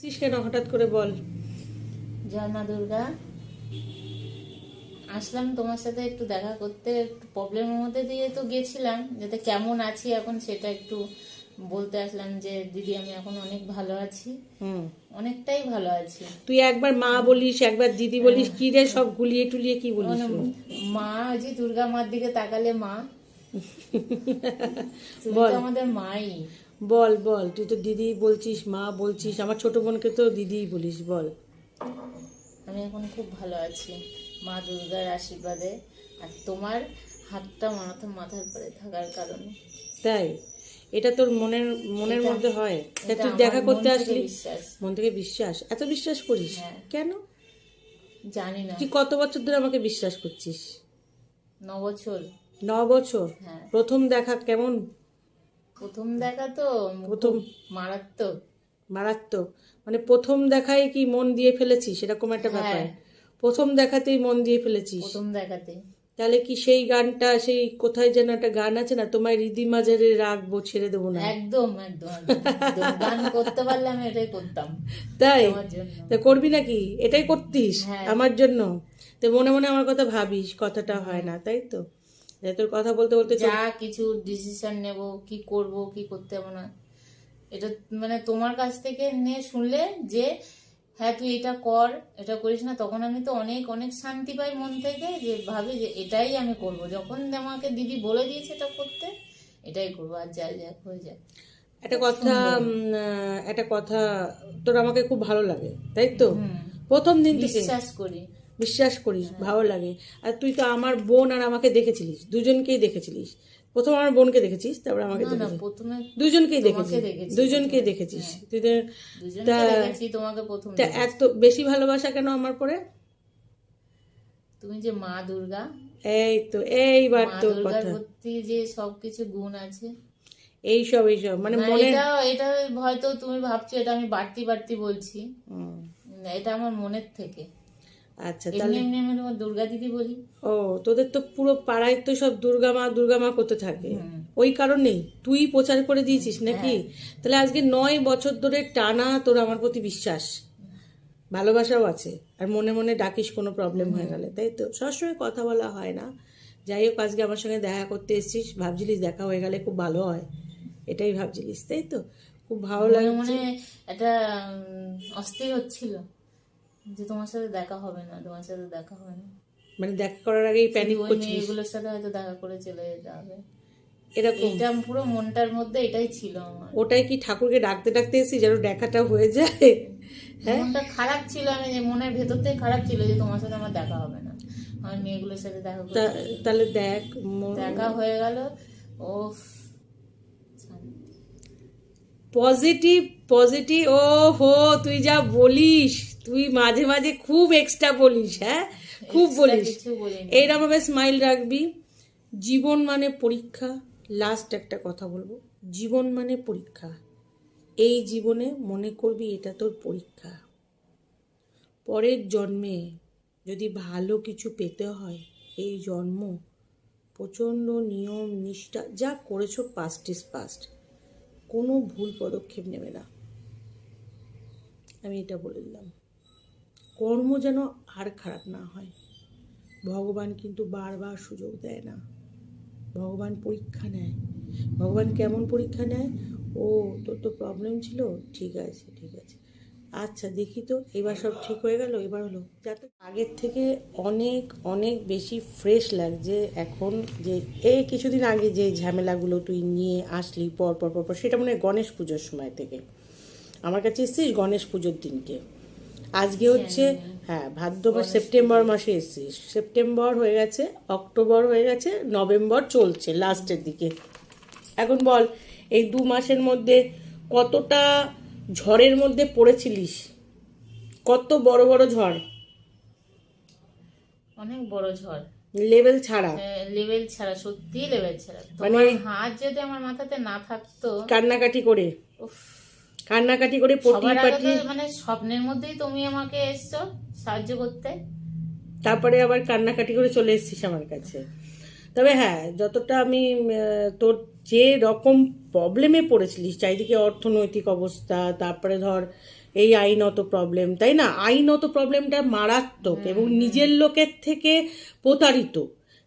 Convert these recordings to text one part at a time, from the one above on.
এসছিস কেন? হঠাৎ করে বল। মা দুর্গা আসলাম তোমার সাথে একটু দেখা করতে। একটু প্রবলেমের মধ্যে দিয়ে তো গেছিলাম যাতে কেমন আছি এখন সেটা একটু বলতে আসলাম যে দিদি আমি এখন অনেক ভালো আছি। অনেকটাই ভালো আছি। তুই একবার মা বলিস একবার দিদি বলিস কি রে সব গুলিয়ে টুলিয়ে কি বলিস মানে মা ওই যে দুর্গা মার দিকে তাকালে মা। আমাদের মাই। বল বল তুই তো দিদি বলছিস মা বলছিস আমার ছোট বোনকে তো দিদিই বলিস বল। আমি এখন খুব ভালো আছি মা দুর্গার আশীর্বাদে আর তোমার হাতটা মাথা মাথার পরে থাকার কারণে। তাই? এটা তোর মনের মনের মধ্যে হয়? তা তুই দেখা করতে আসলি? মন থেকে বিশ্বাস? এত বিশ্বাস করিস? হ্যাঁ। কেন? জানি না। তুই কত বছর ধরে আমাকে বিশ্বাস করছিস? ন বছর। ন বছর? হ্যাঁ। প্রথম দেখা কেমন প্রথম দেখা তো প্রথম। মারাত্মক। মারাত্মক। মানে প্রথম দেখায় কি মন দিয়ে ফেলেছিস? এরকম একটা ব্যাপার। হ্যাঁ। প্রথম দেখাতেই মন দিয়ে ফেলেছিস। প্রথম দেখাতে তাহলে কি সেই গানটা সেই কোথায় যেন একটা গান আছে না তোমায় রিদি মাঝারে রাখব ছেড়ে দেবো না? একদম একদম। গান করতে পারলে আমি এটাই করতাম। তাই? তা করবি নাকি? এটাই করতিস? হ্যাঁ। আমার জন্য? তো মনে মনে আমার কথা ভাবিস কথাটা হয় না তাই তো? তোর কথা বলতে বলতে যা কিছু ডিসিশন নেব কি করব কি করতে হবে না। এটা মানে তোমার কাছ থেকে নিয়ে শুনলে যে হ্যাঁ তুই এটা কর এটা করিস না তখন আমি তো অনেক অনেক শান্তি পাই মন থেকে যে ভাবি যে এটাই আমি করব। যখন আমাকে দিদি বলে দিয়েছে এটা করতে এটাই করব আর যা যা হয়ে যায় একটা কথা একটা কথা তোর আমাকে খুব ভালো লাগে তাই তো? প্রথম দিন বিশ্বাস করি। বিশ্বাস করিস ভালো লাগে। আর তুই তো আমার বোন আর আমাকে দেখেছিলিস দুজনকেই দেখেছিলিস। প্রথম আমার বোনকে দেখেছিস তারপর আমাকে দেখেছিস দুজনকেই দেখেছিস দুজনকেই দেখেছিস। তুই তো- দুজনকে দেখেছি তোমাকে তা এত বেশি ভালোবাসা কেন আমার পরে? তুমি যে মা দুর্গা। এই তো এইবার তো কথা। যে সবকিছু গুণ আছে। এইসব এইসব মানে মনে এটা এটা হয়তো তুমি ভাবছ এটা আমি বাড়তি বাড়তি বলছি। এটা আমার মনের থেকে। আচ্ছা তাহলে আমি তোমার দুর্গা দিদি বলি। ও তোদের তো পুরো পাড়ায় তো সব দুর্গা মা দুর্গা মা করতে থাকে। ওই কারণেই। তুই প্রচার করে দিয়েছিস নাকি? তাহলে আজকে নয় বছর ধরে টানা তোর আমার প্রতি বিশ্বাস। ভালোবাসাও আছে। আর মনে মনে ডাকিস কোনো প্রবলেম হয়ে গেলে। তাই তো সবসময় কথা বলা হয় না। যাই হোক আজকে আমার সঙ্গে দেখা করতে এসেছিস। ভাবছিলিস দেখা হয়ে গেলে খুব ভালো হয়। এটাই ভাবছিলিস তাই তো? খুব ভালো লাগে মনে একটা অস্থির হচ্ছিল। যে তোমার সাথে দেখা হবে না তোমার সাথে দেখা হবে না। মানে দেখা করার আগেই প্যানিক করছিস? মেয়েগুলোর সাথে হয়তো দেখা করে চলে যেতে হবে এরকম? এটা পুরো মনটার মধ্যে এটাই ছিল আমার। ওটাই কি ঠাকুরকে ডাকতে ডাকতে এসেছি যেন দেখাটা হয়ে যায়? হ্যাঁ? মনটা খারাপ ছিল আমি যে মনের ভেতর থেকে খারাপ ছিল যে তোমার সাথে আমার দেখা হবে না। আমার মেয়েগুলোর সাথে দেখা তাহলে দেখ দেখা হয়ে গেল ও পজিটিভ পজিটিভ ও হো তুই যা বলিস। তুই মাঝে মাঝে খুব এক্সট্রা বলিস হ্যাঁ? খুব বলিস। কিছু বলিনি। এইরকম ভাবে স্মাইল রাখবি। জীবন মানে পরীক্ষা। লাস্ট একটা কথা বলব। জীবন মানে পরীক্ষা। এই জীবনে মনে করবি এটা তোর পরীক্ষা। পরের জন্মে যদি ভালো কিছু পেতে হয় এই জন্ম প্রচণ্ড নিয়ম নিষ্ঠা যা করেছ পাস্ট ইজ পাস্ট কোনো ভুল পদক্ষেপ নেবে না। আমি এটা বলে দিলাম। কর্ম যেন আর খারাপ না হয়। ভগবান কিন্তু বারবার সুযোগ দেয় না। ভগবান পরীক্ষা নেয়। ভগবান কেমন পরীক্ষা নেয়? ও, তোর তো প্রবলেম ছিল? ঠিক আছে ঠিক আছে। আচ্ছা দেখি তো, এবার সব ঠিক হয়ে গেল? এবার হলো। যাতে আগের থেকে অনেক অনেক বেশি ফ্রেশ লাগছে। এখন যে, এই কিছুদিন আগে যে ঝামেলাগুলো তুই নিয়ে আসলি পর পর পর সেটা মনে হয় গণেশ পুজোর সময় থেকে। আমার কাছে এসছিস গণেশ পুজোর দিনকে। আজকে হচ্ছে হ্যাঁ ভাদ্র মাস সেপ্টেম্বর মাসে এসছিস সেপ্টেম্বর হয়ে গেছে অক্টোবর হয়ে গেছে নভেম্বর চলছে লাস্টের দিকে। এখন বল এই দু মাসের মধ্যে কতটা ঝড়ের মধ্যে পড়েছিলিস? কত বড় বড় ঝড়? অনেক বড় ঝড়। লেভেল ছাড়া। লেভেল ছাড়া সত্যি লেভেল ছাড়া। মানে- তোমার হাত যদি আমার মাথাতে না থাকতো কান্নাকাটি করে। উফ, কান্নাকাটি করে পটি পাটি। মানে স্বপ্নের মধ্যেই তুমি আমাকে এসছো সাহায্য করতে। তারপরে আবার কান্নাকাটি করে চলে এসেছিস আমার কাছে। তবে হ্যাঁ যতটা আমি তোর যে রকম প্রবলেমে পড়েছিলিস চারিদিকে অর্থনৈতিক অবস্থা তারপরে ধর এই আইনত প্রবলেম তাই না? আইনত প্রবলেমটা মারাত্মক এবং নিজের লোকের থেকে প্রতারিত।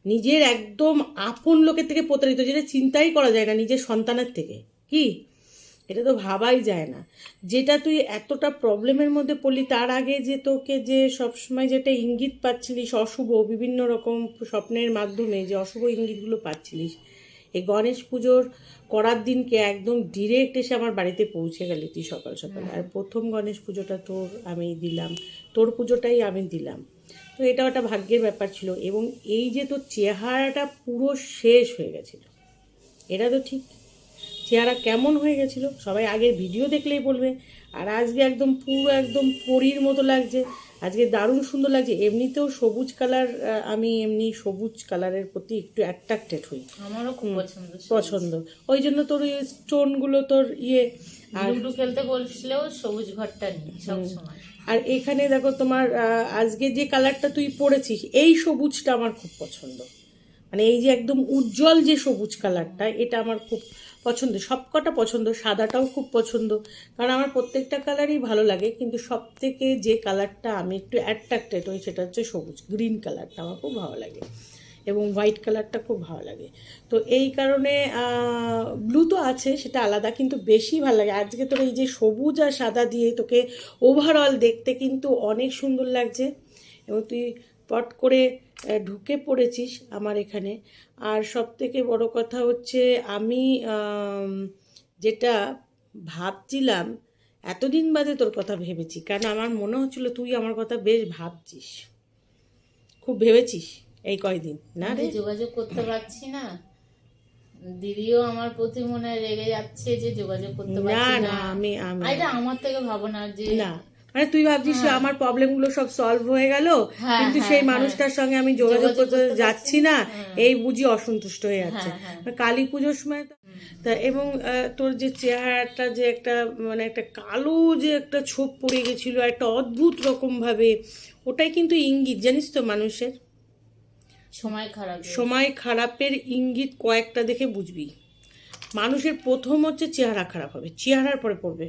নিজের একদম আপন লোকের থেকে প্রতারিত যেটা চিন্তাই করা যায় না নিজের সন্তানের থেকে। কি? এটা তো ভাবাই যায় না। যেটা তুই এতটা প্রবলেমের মধ্যে পড়লি তার আগে যে তোকে যে সবসময় যেটা ইঙ্গিত পাচ্ছিলিস অশুভ, বিভিন্ন রকম স্বপ্নের মাধ্যমে যে অশুভ ইঙ্গিতগুলো পাচ্ছিলিস, এই গণেশ পুজোর করার দিনকে একদম ডিরেক্ট এসে আমার বাড়িতে পৌঁছে গেলি তুই সকাল সকাল। আর প্রথম গণেশ পুজোটা তোর আমি দিলাম, তোর পুজোটাই আমি দিলাম। তো এটা একটা ভাগ্যের ব্যাপার ছিল এবং এই যে তোর চেহারাটা পুরো শেষ হয়ে গেছিল, এটা তো ঠিক। চেহারা কেমন হয়ে গেছিল সবাই আগের ভিডিও দেখলেই বলবে। আর আজকে একদম পুরো একদম পরীর মতো লাগছে আজকে দারুণ সুন্দর লাগছে। এমনিতেও সবুজ কালার আমি এমনি সবুজ কালারের প্রতি একটু অ্যাট্রাক্টেড হই। আমারও খুব পছন্দ পছন্দ। ওই জন্য তোর ওই স্টোনগুলো তোর ইয়ে আর লুডো খেলতে বলছিলেও সবুজ ঘরটা নেই সবসময় আর এখানে দেখো তোমার আজকে যে কালারটা তুই পরেছিস এই সবুজটা আমার খুব পছন্দ। মানে এই যে একদম উজ্জ্বল যে সবুজ কালারটা এটা আমার খুব পছন্দ, সবকটা পছন্দ, সাদাটাও খুব পছন্দ। কারণ আমার প্রত্যেকটা কালারই ভালো লাগে, কিন্তু সব থেকে যে কালারটা আমি একটু অ্যাট্রাক্টেড হই সেটা হচ্ছে সবুজ গ্রিন কালারটা আমার খুব ভালো লাগে। এবং হোয়াইট কালারটা খুব ভালো লাগে। তো এই কারণে ব্লু তো আছে, সেটা আলাদা, কিন্তু বেশি ভালো লাগে। আজকে তোর এই যে সবুজ আর সাদা দিয়ে তোকে ওভারঅল দেখতে কিন্তু অনেক সুন্দর লাগছে। এবং তুই পট করে ঢুকে পড়েছিস আমার এখানে। আর সব থেকে বড় কথা হচ্ছে আমি যেটা ভাবছিলাম এতদিন বাদে তোর কথা ভেবেছি। কারণ আমার মনে হচ্ছিল তুই আমার কথা বেশ ভাবছিস। খুব ভেবেছিস এই কয়দিন না রে? যোগাযোগ করতে পারছি না। দিদিও আমার প্রতি মনে হয় রেগে যাচ্ছে যে যোগাযোগ করতে পারছি না না। আমি আমি এটা আমার থেকে ভাবনা যে না। মানে তুই ভাবছিস আমার প্রবলেমগুলো সব সলভ হয়ে গেল হ্যাঁ, কিন্তু হ্যাঁ, সেই হ্যাঁ। মানুষটার সঙ্গে আমি যোগাযোগ করতে যাচ্ছি না এই বুঝি অসন্তুষ্ট হয়ে যাচ্ছে। হ্যাঁ, হ্যাঁ। কালী পুজোর সময় তো- তা এবং তোর যে চেহারাটা যে একটা মানে একটা কালো যে একটা ছোপ পড়ে গেছিল একটা অদ্ভুত রকম ভাবে ওটাই কিন্তু ইঙ্গিত জানিস তো মানুষের? সময় খারাপ সময় খারাপের ইঙ্গিত কয়েকটা দেখে বুঝবি। মানুষের প্রথম হচ্ছে চেহারা খারাপ হবে চেহারার পরে পড়বে।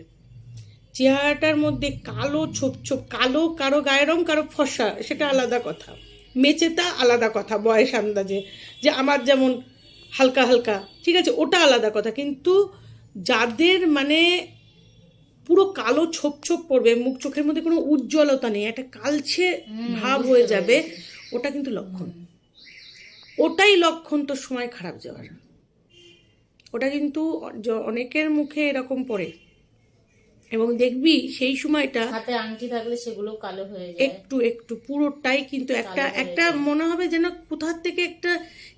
চেহারাটার মধ্যে কালো ছোপ ছোপ কালো কারও গায়ের রং কারও ফসা সেটা আলাদা কথা। মেচেতা আলাদা কথা বয়স আন্দাজে যে আমার যেমন হালকা হালকা ঠিক আছে ওটা আলাদা কথা। কিন্তু যাদের মানে পুরো কালো ছোপ ছোপ পড়বে মুখ চোখের মধ্যে কোনো উজ্জ্বলতা নেই একটা কালছে ভাব হয়ে যাবে ওটা কিন্তু লক্ষণ। ওটাই লক্ষণ তোর সময় খারাপ যাওয়ার। ওটা কিন্তু অনেকের মুখে এরকম পড়ে। এবং দেখবি সেই সময়টা হাতে আংটি থাকলে সেগুলো কালো হয়ে যায়। একটু একটু পুরোটাই কিন্তু একটা একটা মনে হবে যেন কোথার থেকে একটা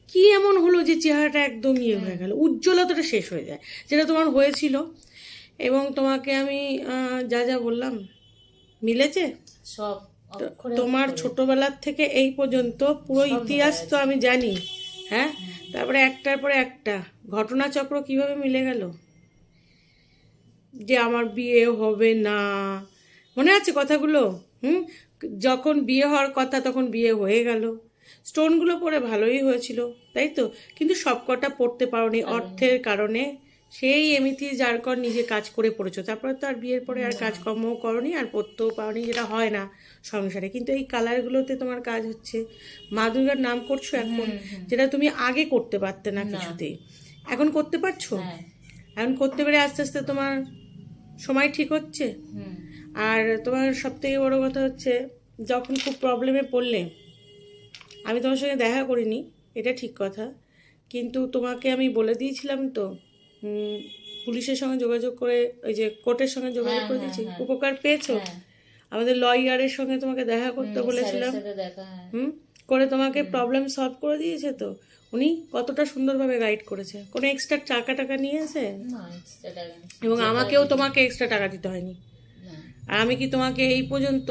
কি এমন হলো যে চেহারাটা একদম ইয়ে হয়ে। গেল। উজ্জ্বলতাটা শেষ হয়ে যায়। যেটা তোমার হয়েছিল এবং তোমাকে আমি যা যা বললাম মিলেছে? সব তোমার ছোটবেলার থেকে এই পর্যন্ত পুরো ইতিহাস তো আমি জানি হ্যাঁ। তারপরে একটার পরে একটা ঘটনাচক্র কীভাবে মিলে গেল? যে আমার বিয়ে হবে না। মনে আছে কথাগুলো? হুম? যখন বিয়ে হওয়ার কথা তখন বিয়ে হয়ে গেল। স্টোনগুলো পরে ভালোই হয়েছিল তাই তো? কিন্তু সবকটা পড়তে পারোনি অর্থের কারণে। সেই এমনিতে যার কর নিজে কাজ করে পড়েছো। তারপরে তো আর বিয়ের পরে আর কাজকর্মও করনি আর পড়তেও পারোনি যেটা হয় না সংসারে। কিন্তু এই কালারগুলোতে তোমার কাজ হচ্ছে। মা দুর্গার নাম করছ এখন যেটা তুমি আগে করতে পারতে না। কিছুতেই। এখন করতে পারছ? হ্যাঁ। এখন করতে পেরে আস্তে আস্তে তোমার সময় ঠিক হচ্ছে? আর তোমার সব থেকে বড় কথা হচ্ছে যখন খুব প্রবলেমে পড়লে আমি তোমার সঙ্গে দেখা করিনি এটা ঠিক কথা। কিন্তু তোমাকে আমি বলে দিয়েছিলাম তো পুলিশের সঙ্গে যোগাযোগ করে ওই যে কোর্টের সঙ্গে যোগাযোগ করে দিয়েছি উপকার পেয়েছ? হ্যাঁ। আমাদের লয়ারের সঙ্গে তোমাকে দেখা করতে বলেছিলাম। হ্যাঁ। হুম? করে তোমাকে প্রবলেম সলভ করে দিয়েছে তো? উনি কতটা সুন্দরভাবে গাইড করেছে। কোনো এক্সট্রা টাকা টাকা নিয়েছে। এবং আমাকেও তোমাকে এক্সট্রা টাকা দিতে হয়নি। আর আমি কি তোমাকে এই পর্যন্ত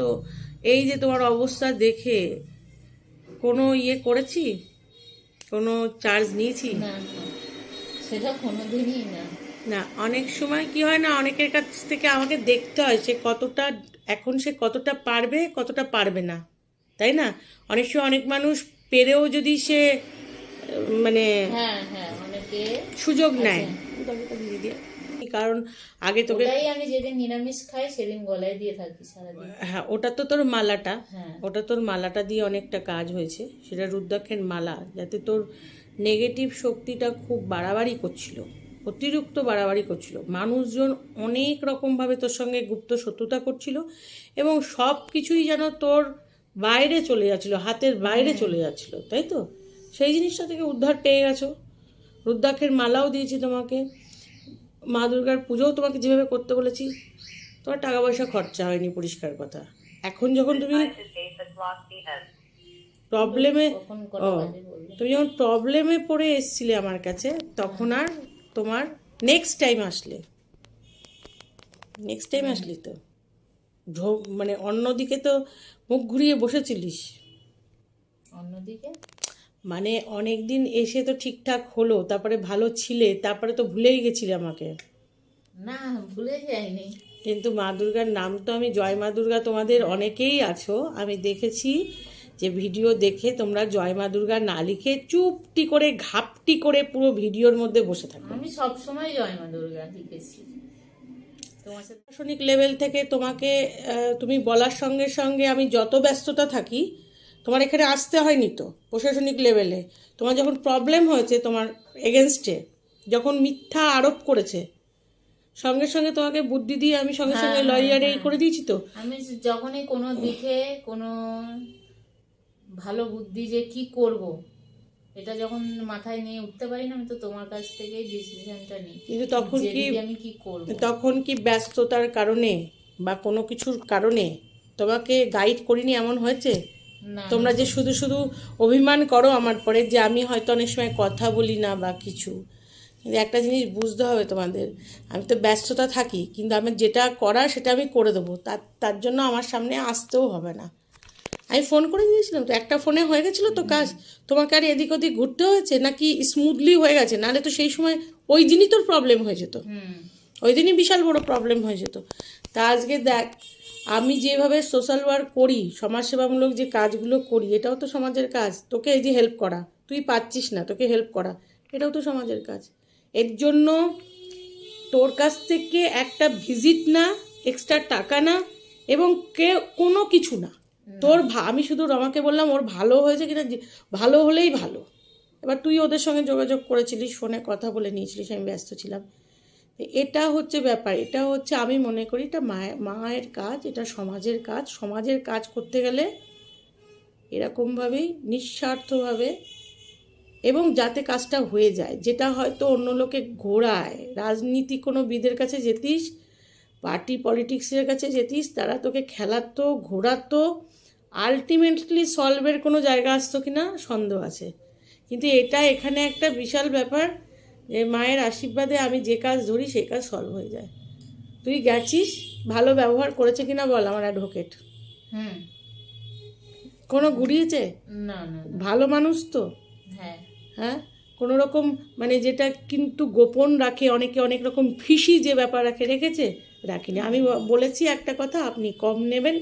এই যে তোমার অবস্থা দেখে কোনো ইয়ে করেছি? কোনো চার্জ নিয়েছি? সেটা কোনোদিনই না। না অনেক সময় কি হয় না অনেকের কাছ থেকে আমাকে দেখতে হয় সে কতটা এখন সে কতটা পারবে কতটা পারবে না। তাই না? অনেক সময় অনেক মানুষ পেরেও যদি সে মানে হ্যাঁ হ্যাঁ সুযোগ নেয়। কারণ আগে তোকে আমি যেদিন নিরামিষ খাই সেদিন গলায় দিয়ে থাকি হ্যাঁ ওটা তো তোর মালাটা। হ্যাঁ। ওটা তোর মালাটা দিয়ে অনেকটা কাজ হয়েছে। সেটা রুদ্রাক্ষের মালা যাতে তোর নেগেটিভ শক্তিটা খুব বাড়াবাড়ি করছিল। অতিরিক্ত বাড়াবাড়ি করছিল। মানুষজন অনেক রকমভাবে তোর সঙ্গে গুপ্ত শত্রুতা করছিল এবং সব কিছুই যেন তোর বাইরে চলে যাচ্ছিল হাতের বাইরে চলে যাচ্ছিল তাই তো? সেই জিনিসটা থেকে উদ্ধার পেয়ে গেছো। রুদ্রাক্ষের মালাও দিয়েছি তোমাকে। মা দুর্গার পুজোও তোমাকে যেভাবে করতে বলেছি তোমার টাকা পয়সা খরচা হয়নি পরিষ্কার কথা। এখন যখন তুমি প্রবলেমে ও তুমি যখন প্রবলেমে পড়ে এসছিলে আমার কাছে তখন আর তোমার নেক্সট টাইম আসলে। নেক্সট টাইম আসলি তো। ঢো- মানে অন্যদিকে তো মুখ ঘুরিয়ে বসেছিলিস। অন্যদিকে? মানে অনেক দিন এসে তো ঠিকঠাক হলো তারপরে ভালো ছিলে তারপরে তো ভুলেই গেছিলে আমাকে। না ভুলে যাইনি। কিন্তু মা দুর্গার নাম তো আমি জয় মা দুর্গা তোমাদের অনেকেই আছো আমি দেখেছি যে ভিডিও দেখে তোমরা জয় মা দুর্গা না লিখে চুপটি করে ঘাপটি করে পুরো ভিডিওর মধ্যে বসে থাকো। আমি সব সময় জয় মা দুর্গা লিখেছি। তোমার প্রশাসনিক লেভেল থেকে তোমাকে তুমি বলার সঙ্গে সঙ্গে আমি যত ব্যস্ততা থাকি তোমার এখানে আসতে হয়নি তো প্রশাসনিক লেভেলে তোমার যখন প্রবলেম হয়েছে তোমার এগেনস্টে যখন মিথ্যা আরোপ করেছে সঙ্গে সঙ্গে তোমাকে বুদ্ধি দিয়ে আমি সঙ্গে সঙ্গে লয়ারে করে দিয়েছি তো। আমি যখনই কোনো দিকে কোনো ভালো বুদ্ধি যে কি করব এটা যখন মাথায় নিয়ে উঠতে পারি না আমি তো তোমার কাছ থেকেই ডিসিশনটা নিই। কিন্তু তখন কি আমি কি করব? তখন কি ব্যস্ততার কারণে বা কোনো কিছুর কারণে তোমাকে গাইড করিনি এমন হয়েছে? তোমরা যে শুধু শুধু অভিমান করো আমার পরে যে আমি হয়তো অনেক সময় কথা বলি না বা কিছু। কিন্তু একটা জিনিস বুঝতে হবে তোমাদের আমি তো ব্যস্ততা থাকি কিন্তু আমি যেটা করার সেটা আমি করে দেবো। তার তার জন্য আমার সামনে আসতেও হবে না। আমি ফোন করে দিয়েছিলাম তো একটা ফোনে হয়ে গেছিল তো কাজ। তোমাকে আর এদিক ওদিক ঘুরতে হয়েছে নাকি স্মুথলি হয়ে গেছে? নাহলে তো সেই সময় ওই দিনই তোর প্রবলেম হয়ে যেত। ওই দিনই বিশাল বড় প্রবলেম হয়ে যেত। তা আজকে দেখ আমি যেভাবে সোশ্যাল ওয়ার্ক করি সমাজসেবামূলক যে কাজগুলো করি এটাও তো সমাজের কাজ। তোকে এই যে হেল্প করা তুই পাচ্ছিস না তোকে হেল্প করা এটাও তো সমাজের কাজ। এর জন্য তোর কাছ থেকে একটা ভিজিট না এক্সট্রা টাকা না এবং কে কোনো কিছু না। তোর আমি শুধু রমাকে বললাম, ওর ভালো হয়েছে কিনা ভালো হলেই ভালো। এবার তুই ওদের সঙ্গে যোগাযোগ করেছিলিস, ফোনে কথা বলে নিয়েছিলিস, আমি ব্যস্ত ছিলাম। এটা হচ্ছে ব্যাপার, এটা হচ্ছে আমি মনে করি এটা মায়ের মায়ের কাজ, এটা সমাজের কাজ। সমাজের কাজ করতে গেলে এরকমভাবেই, নিঃস্বার্থভাবে এবং যাতে কাজটা হয়ে যায়। যেটা হয়তো অন্য লোকে ঘোরায়, রাজনীতি কোনো বিদের কাছে যেতিস পার্টি পলিটিক্সের কাছে যেতিস তারা তোকে খেলাতো ঘোরাতো আলটিমেটলি সলভের কোনো জায়গা আসতো কি না সন্দেহ আছে। কিন্তু এটা এখানে একটা বিশাল ব্যাপার যে মায়ের আশীর্বাদে আমি যে কাজ ধরি সেই কাজ সলভ হয়ে যায়। তুই গেছিস ভালো ব্যবহার করেছে কিনা বল আমার অ্যাডভোকেট হুম। কোনো ঘুরিয়েছে না না। ভালো মানুষ তো। হ্যাঁ। হ্যাঁ? কোনো রকম মানে যেটা কিন্তু গোপন রাখে অনেকে অনেক রকম ফিসি যে ব্যাপার রাখে রেখেছে? রাখিনি। আমি বলেছি একটা কথা আপনি কম নেবেন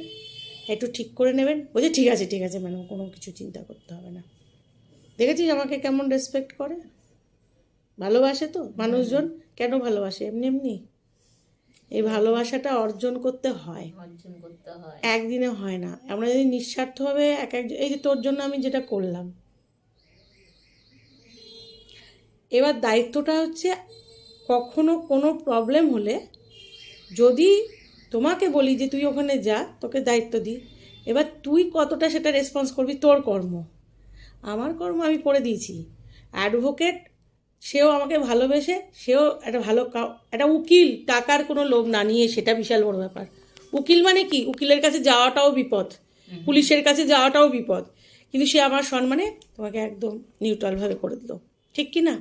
একটু ঠিক করে নেবেন। বলছে ঠিক আছে ঠিক আছে ম্যাডাম কোনো কিছু চিন্তা করতে হবে না। দেখেছিস আমাকে কেমন রেসপেক্ট করে? ভালোবাসে তো মানুষজন। কেন ভালোবাসে? এমনি এমনি। এই ভালোবাসাটা অর্জন করতে হয়। অর্জন করতে হয়। একদিনে হয় না। আমরা যদি নিঃস্বার্থভাবে এক এক এই যে তোর জন্য আমি যেটা করলাম। এবার দায়িত্বটা হচ্ছে কখনো কোনো প্রবলেম হলে যদি তোমাকে বলি যে তুই ওখানে যা তোকে দায়িত্ব দিই। এবার তুই কতটা সেটা রেসপন্স করবি? তোর কর্ম। আমার কর্ম আমি করে দিয়েছি। অ্যাডভোকেট সেও আমাকে ভালোবেসে সেও একটা ভালো একটা উকিল টাকার কোনো লোভ না নিয়ে সেটা বিশাল বড় ব্যাপার। উকিল মানে কি? উকিলের কাছে যাওয়াটাও বিপদ। পুলিশের কাছে যাওয়াটাও বিপদ। কিন্তু সে আমার সম্মানে তোমাকে একদম নিউট্রালভাবে করে দিল। ঠিক কি না।